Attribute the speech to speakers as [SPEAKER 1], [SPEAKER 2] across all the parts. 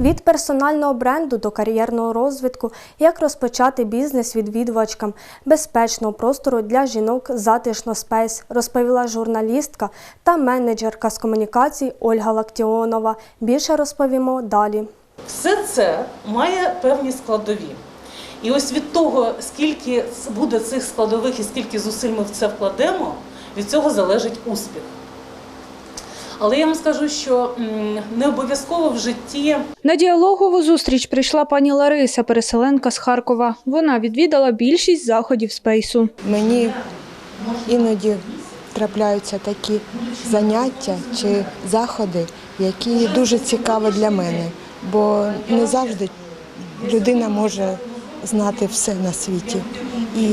[SPEAKER 1] Від персонального бренду до кар'єрного розвитку, як розпочати бізнес відвідувачкам безпечного простору для жінок затишно спейс, розповіла журналістка та менеджерка з комунікацій Ольга Лактіонова. Більше розповімо далі.
[SPEAKER 2] Все це має певні складові. І ось від того, скільки буде цих складових і скільки зусиль ми в це вкладемо, від цього залежить успіх. Але я вам скажу, що не обов'язково в житті
[SPEAKER 3] На діалогову зустріч прийшла пані Лариса, переселенка з Харкова. Вона відвідала більшість заходів спейсу.
[SPEAKER 4] Мені іноді трапляються такі заняття чи заходи, які дуже цікаві для мене, бо не завжди людина може знати все на світі. І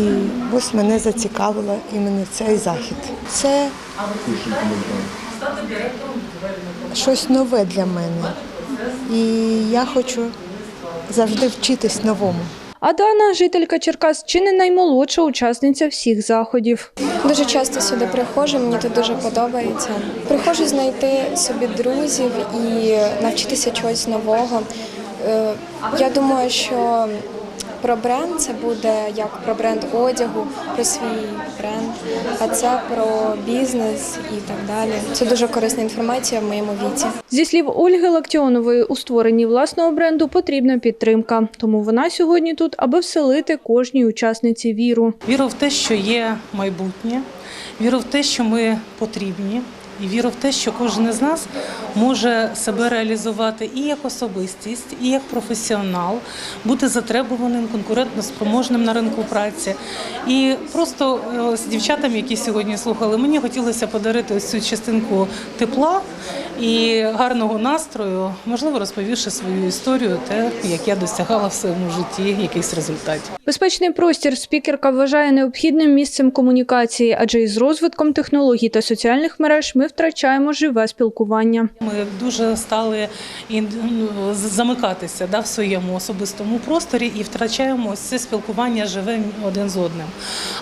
[SPEAKER 4] ось мене зацікавило іменно цей захід. Це щось нове для мене. І я хочу завжди вчитись новому.
[SPEAKER 3] А Дана, жителька Черкас, чи не наймолодша учасниця всіх заходів.
[SPEAKER 5] Дуже часто сюди приходжу, мені тут дуже подобається. Приходжу знайти собі друзів і навчитися чогось нового. Е, Я думаю, що про бренд це буде як про бренд одягу, про свій бренд, а це про бізнес і так далі. Це дуже корисна інформація в моєму віці.
[SPEAKER 3] Зі слів Ольги Лактіонової, у створенні власного бренду потрібна підтримка. Тому вона сьогодні тут, аби вселити кожній учасниці віру.
[SPEAKER 2] віру в те, що є майбутнє, віру в те, що ми потрібні, і віру в те, що кожен із нас може себе реалізувати і як особистість, і як професіонал, бути затребуваним, конкурентно спроможним на ринку праці. І просто е, з дівчатам, які сьогодні слухали, мені хотілося подарити ось цю частинку тепла і гарного настрою, можливо, розповівши свою історію, те, як я досягала в своєму житті якихось результатів.
[SPEAKER 3] Безпечний простір спікерка вважає необхідним місцем комунікації, адже із розвитком технологій та соціальних мереж ми втрачаємо живе спілкування.
[SPEAKER 2] Ми дуже стали ну, замикатися да, в своєму особистому просторі і втрачаємо ось це спілкування живе один з одним.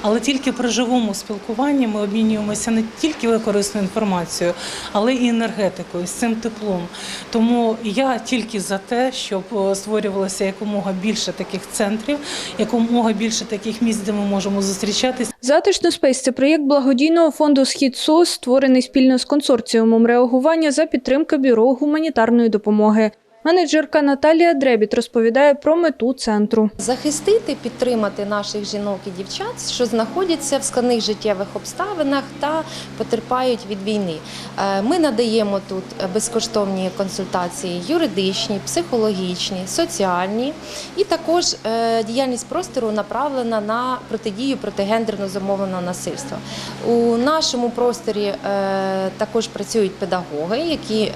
[SPEAKER 2] Але тільки при живому спілкуванні ми обмінюємося не тільки корисною інформацією, але і енергетикою, з цим теплом. Тому я тільки за те, щоб е, створювалося якомога більше таких центрів, якомога більше таких місць, де ми можемо зустрічатися.
[SPEAKER 3] Затишно спейс це проєкт благодійного фонду Схід СОС, створений спільно з консорціумом реагування за підтримки бюро гуманітарної допомоги. Менеджерка Наталія Дребіт розповідає про мету центру.
[SPEAKER 6] захистити, підтримати наших жінок і дівчат, що знаходяться в складних життєвих обставинах та потерпають від війни. Е, Ми надаємо тут безкоштовні консультації юридичні, психологічні, соціальні, і також е, діяльність простору направлена на протидію протигендерно замовленого насильства. У нашому просторі е, також працюють педагоги, які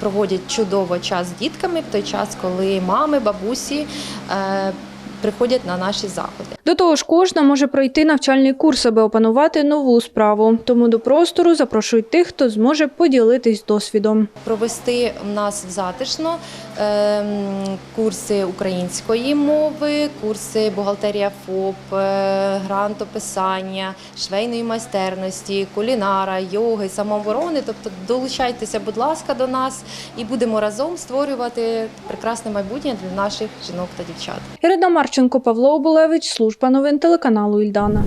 [SPEAKER 6] проводять чудово час з дітками в той час, коли мами, бабусі е, приходять на наші заходи.
[SPEAKER 3] До того ж, кожна може пройти навчальний курс, аби опанувати нову справу. Тому до простору запрошують тих, хто зможе поділитись досвідом.
[SPEAKER 6] Провести в нас затишно курси української мови, курси бухгалтерія ФОП, е, грантописання, швейної майстерності, кулінара, йоги, самооборони. Тобто долучайтеся, будь ласка, до нас і будемо разом створювати прекрасне майбутнє для наших жінок та дівчат.
[SPEAKER 3] Ірина Марченко, Павло Оболевич, служба новин телеканалу Ільдана.